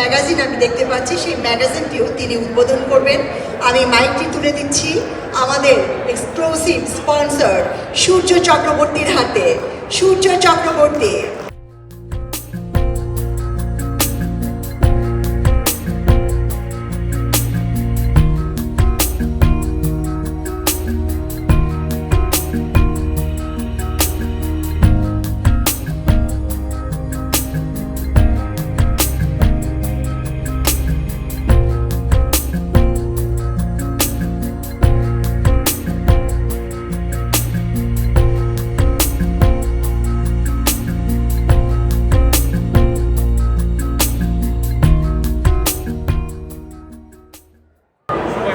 Magazine আমি দেখতে পাচ্ছি, সেই ম্যাগাজিনটিও তিনি উদ্বোধন করবেন। আমি মাইকটি তুলে দিচ্ছি আমাদের এক্সক্লুসিভ স্পন্সর সূর্য চক্রবর্তীর হাতে। Surya Chakraborty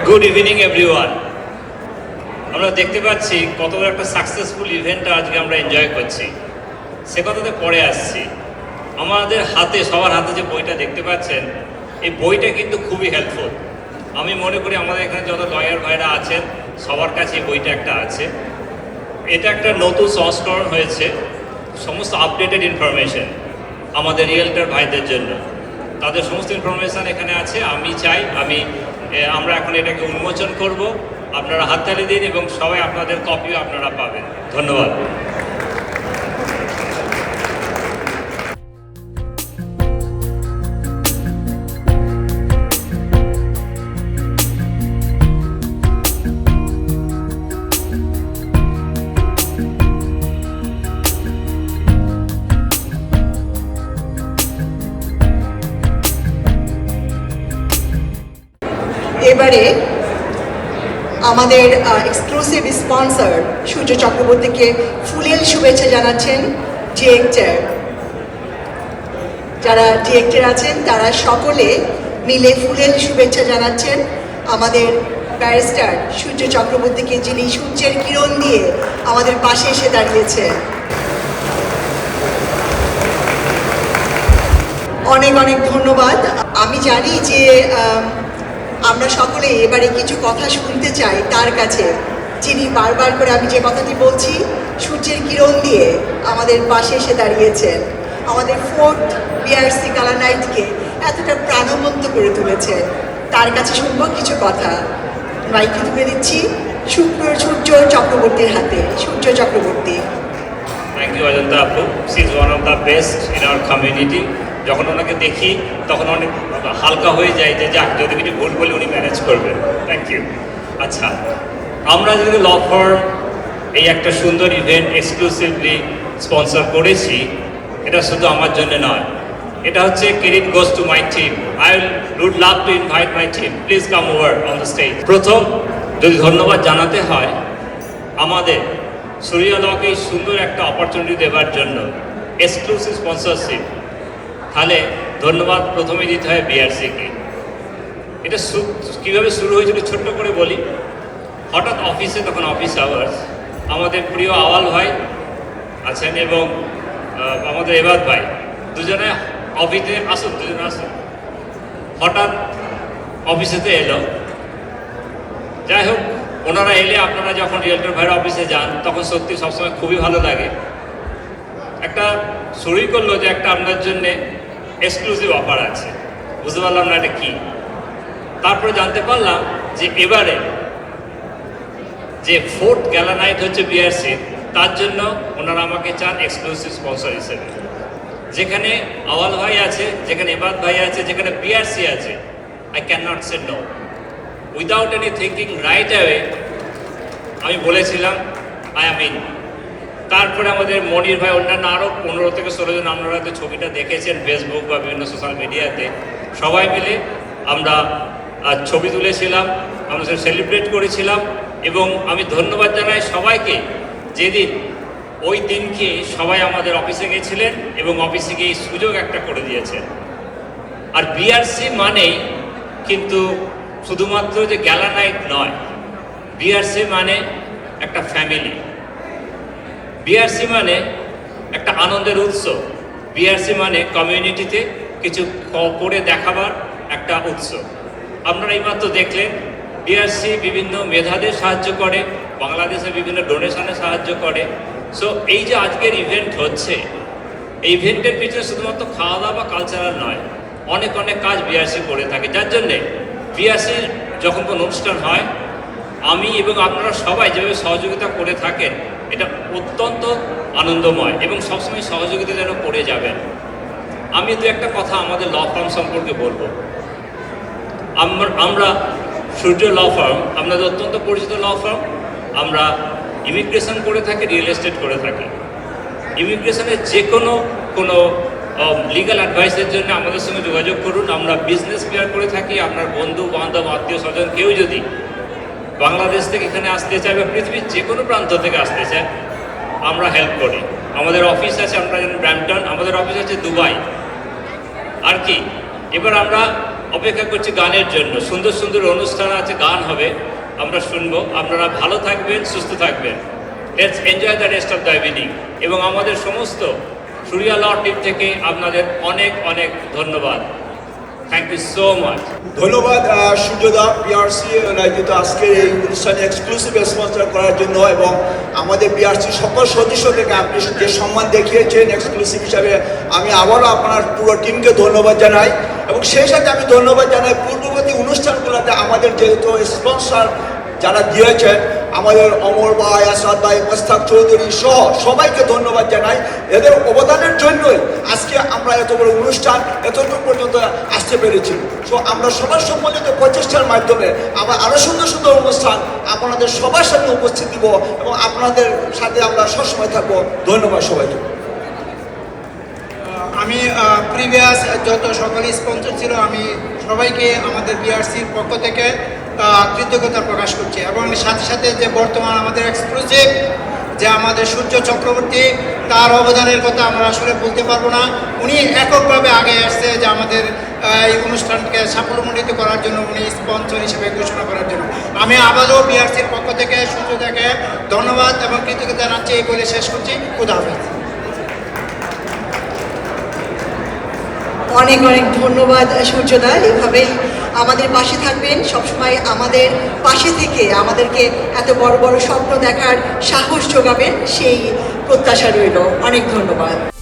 good evening everyone আমরা দেখতে পাচ্ছি কত বড় একটা সাকসেসফুল ইভেন্ট আজকে আমরা এনজয় করছি। সে কথাতে পরে আসছি। আমাদের হাতে, সবার হাতে যে বইটা দেখতে পাচ্ছেন, এই বইটা কিন্তু খুবই হেল্পফুল আমি মনে করি আমাদের এখানে যত লয়ার ভাইরা আছেন, সবার কাছে এই বইটা একটা আছে। এটা একটা নতুন সংস্করণ হয়েছে, সমস্ত আপডেটেড ইনফরমেশন আমাদের রিয়েলটার ভাইদের জন্য। তাদের সমস্ত ইনফরমেশন এখানে আছে, আমি চাই, আমি আমরা এখন এটাকে উন্মোচন করব। আপনারা হাততালি দিন এবং সবাই আপনাদের কপিও আপনারা পাবেন। ধন্যবাদ। এবারে আমাদের এক্সক্লুসিভ স্পন্সর সূর্য চক্রবর্তীকে ফুলেল শুভেচ্ছা জানাচ্ছেন ডিরেক্টর যারা ডিরেক্টর আছেন, তারা সকলে মিলে ফুলেল শুভেচ্ছা জানাচ্ছেন আমাদের ব্যারিস্টার সূর্য চক্রবর্তীকে, যিনি সূর্যের কিরণ দিয়ে আমাদের পাশে এসে দাঁড়িয়েছে অনেক অনেক ধন্যবাদ। আমি জানি যে আমরা সকলে এবারে কিছু কথা শুনতে চাই তার কাছে। যিনি বারবার করে আমি যে কথাটি বলছি, সূর্যের কিরণ দিয়ে আমাদের পাশে এসে দাঁড়িয়েছেন। আমাদের ফোর্থ বিআরসি কালা নাইটকে এতটা প্রাণবন্ত করে তুলেছে তার কাছে শুনব কিছু কথা। মাইকে তুলে দিচ্ছি শুক্র সূর্য চক্রবর্তীর হাতে। সূর্য চক্রবর্তী। আওয়ার কমিউনিটি যখন ওনাকে দেখি, তখন অনেক হালকা হয়ে যায় যে, যাক, যদি কিছু ভুল বলে উনি ম্যানেজ করবেন থ্যাংক ইউ আচ্ছা আমরা যদি ল এই একটা সুন্দর ইভেন্ট এক্সক্লুসিভলি স্পন্সর করেছি, এটা শুধু আমার জন্য নয়, এটা হচ্ছে credit goes to my team I would love to invite my team please come over on the stage প্রথম, যদি ধন্যবাদ জানাতে হয়, আমাদের এই সুন্দর একটা অপরচুনিটি দেওয়ার জন্য এক্সক্লুসিভ স্পন্সরশিপ তাহলে ধন্যবাদ প্রথমে দিতে হয় বিআরসিকে এটা কীভাবে শুরু হয়েছিল ছোট্ট করে বলি। হঠাৎ অফিসে তখন অফিস আওয়ার্স। আমাদের প্রিয় আওয়াল ভাই আছেন এবং আমাদের এবার ভাই। দুজনে অফিসে আসুন, দুজনে আসুন। হঠাৎ অফিসেতে এলো। যাই হোক, ওনারা এলে আপনারা যখন রিয়েলটর ভাইয়ের অফিসে যান, তখন সত্যি সবসময় খুবই ভালো লাগে। একটা শুরুই করল যে একটা আপনার জন্যে এক্সক্লুসিভ অফার আছে। বুঝতে পারলাম না এটা কী? তারপরে জানতে পারলাম যে এবারে যে ফোর্থ গ্যালা নাইট হচ্ছে বিআরসি তার জন্য ওনারা আমাকে চান এক্সক্লুসিভ স্পন্সর হিসেবে। যেখানে আওয়াল ভাই আছে, যেখানে এবাদ ভাই আছে, যেখানে বিআরসি আছে I can not say no without any thinking right away আমি বলেছিলাম আই আম ইন তারপরে আমাদের মনির ভাই, অন্যান্য আরও পনেরো থেকে ষোলো জন আপনারা হয়তো ছবিটা দেখেছেন ফেসবুক বা বিভিন্ন সোশ্যাল মিডিয়াতে সবাই মিলে আমরা ছবি তুলেছিলাম, আমরা সেটা সেলিব্রেট করেছিলাম এবং আমি ধন্যবাদ জানাই সবাইকে যেদিন ওই দিনকে সবাই আমাদের অফিসে গেছিলেন এবং অফিসে গিয়ে সুযোগ একটা করে দিয়েছেন। আর বিআরসি মানেই কিন্তু শুধুমাত্র যে গ্যালা নাইট নয় বিআরসি মানে একটা ফ্যামিলি বিআরসি মানে একটা আনন্দের উৎস। বিআরসি মানে কমিউনিটিতে কিছু করে দেখাবার একটা উৎস। আপনারা এইমাত্র দেখলেন বিআরসি বিভিন্ন মেধাদের সাহায্য করে বাংলাদেশে বিভিন্ন ডোনেশনে সাহায্য করে। সো এই যে আজকের ইভেন্ট হচ্ছে, এই ইভেন্টের পিছনে শুধুমাত্র খাওয়া দাওয়া বা কালচারাল নয়, অনেক অনেক কাজ বিআরসি করে থাকে। যার জন্যে বিআরসির যখন কোনো অনুষ্ঠান হয়, আমি এবং আপনারা সবাই যেভাবে সহযোগিতা করে থাকেন এটা অত্যন্ত আনন্দময় এবং সবসময় সহযোগিতা যেন করে যাবেন আমি দু একটা কথা আমাদের ল ফার্ম সম্পর্কে বলব। আমরা সূর্য ল ফার্ম আপনাদের অত্যন্ত পরিচিত ল ফার্ম আমরা ইমিগ্রেশন করে থাকি রিয়েল এস্টেট করে থাকি। ইমিগ্রেশনের যে কোনো কোনো লিগাল অ্যাডভাইসের জন্য আমাদের সঙ্গে যোগাযোগ করুন। আমরা বিজনেস ক্লিয়ার করে থাকি, আপনার বন্ধু, বান্ধব আত্মীয় স্বজন কেউ যদি বাংলাদেশ থেকে এখানে আসতে চায় বা পৃথিবীর যে কোনো প্রান্ত থেকে আসতে চায় আমরা হেল্প করি। আমাদের অফিস আছে, আমরা জানি ব্র্যাম্পটন আমাদের অফিস আছে দুবাই আর কি? এবার আমরা অপেক্ষা করছি গানের জন্য। সুন্দর সুন্দর অনুষ্ঠান আছে, গান হবে, আমরা শুনব। আপনারা ভালো থাকবেন, সুস্থ থাকবেন। Let's enjoy the rest of the evening এবং আমাদের সমস্ত সুরিয়া ল টিম থেকে আপনাদের অনেক অনেক ধন্যবাদ। থ্যাংক ইউ সো মাচ ধন্যবাদ সূর্যদা পিআরসি আয়োজিত আজকের এই অনুষ্ঠানে এক্সক্লুসিভ স্পন্সর করার জন্য এবং আমাদের পিআরসি সকল সদস্যদেরকে আপনি যে সম্মান দেখিয়েছেন এক্সক্লুসিভ হিসাবে, আমি আবারও আপনার পুরো টিমকে ধন্যবাদ জানাই। এবং সেই সাথে আমি ধন্যবাদ জানাই, পূর্ববর্তী অনুষ্ঠানগুলোতে আমাদের যেহেতু স্পন্সর যারা দিয়েছেন, আমাদের অমর ভাই, আসাদ ভাই, মোস্তাক চৌধুরী সহ সবাইকে ধন্যবাদ জানাই। এদের আজকে আমরা এত বড় অনুষ্ঠান এতটুকু পর্যন্ত আসতে পেরেছি। সো আমরা সবার সম্মিলিত প্রচেষ্টার মাধ্যমে আমরা আরও সুন্দর সুন্দর অনুষ্ঠান আপনাদের সবার সামনে উপস্থিত দিব এবং আপনাদের সাথে আমরা সবসময় থাকব। ধন্যবাদ সবাইকে। আমি প্রিভিয়াস যত সকল স্পন্সর ছিল, আমি সবাইকে আমাদের বিআরসির পক্ষ থেকে কৃতজ্ঞতা প্রকাশ করছি। এবং সাথে সাথে যে বর্তমান আমাদের এক্সক্লুসিভ যে আমাদের সূর্য চক্রবর্তী তার অবদানের কথা আমরা আসলে বলতে পারব না। উনি এককভাবে আগে আসছে যে আমাদের এই অনুষ্ঠানকে সাফল্যমণ্ডিত করার জন্য, উনি স্পন্সর হিসেবে ঘোষণা করার জন্য। আমি আবারও বিআরসির পক্ষ থেকে সূর্যদাকে ধন্যবাদ এবং কৃতজ্ঞতা জানাচ্ছি। এই বলে শেষ করছি। খুদা হাফেজ। অনেক অনেক ধন্যবাদ সূর্যদা। এভাবেই আমাদের পাশে থাকবেন। সবসময় আমাদের পাশে থেকে আমাদেরকে এত বড় বড় স্বপ্ন দেখার সাহস যোগাবেন, সেই প্রত্যাশা রইল। অনেক ধন্যবাদ।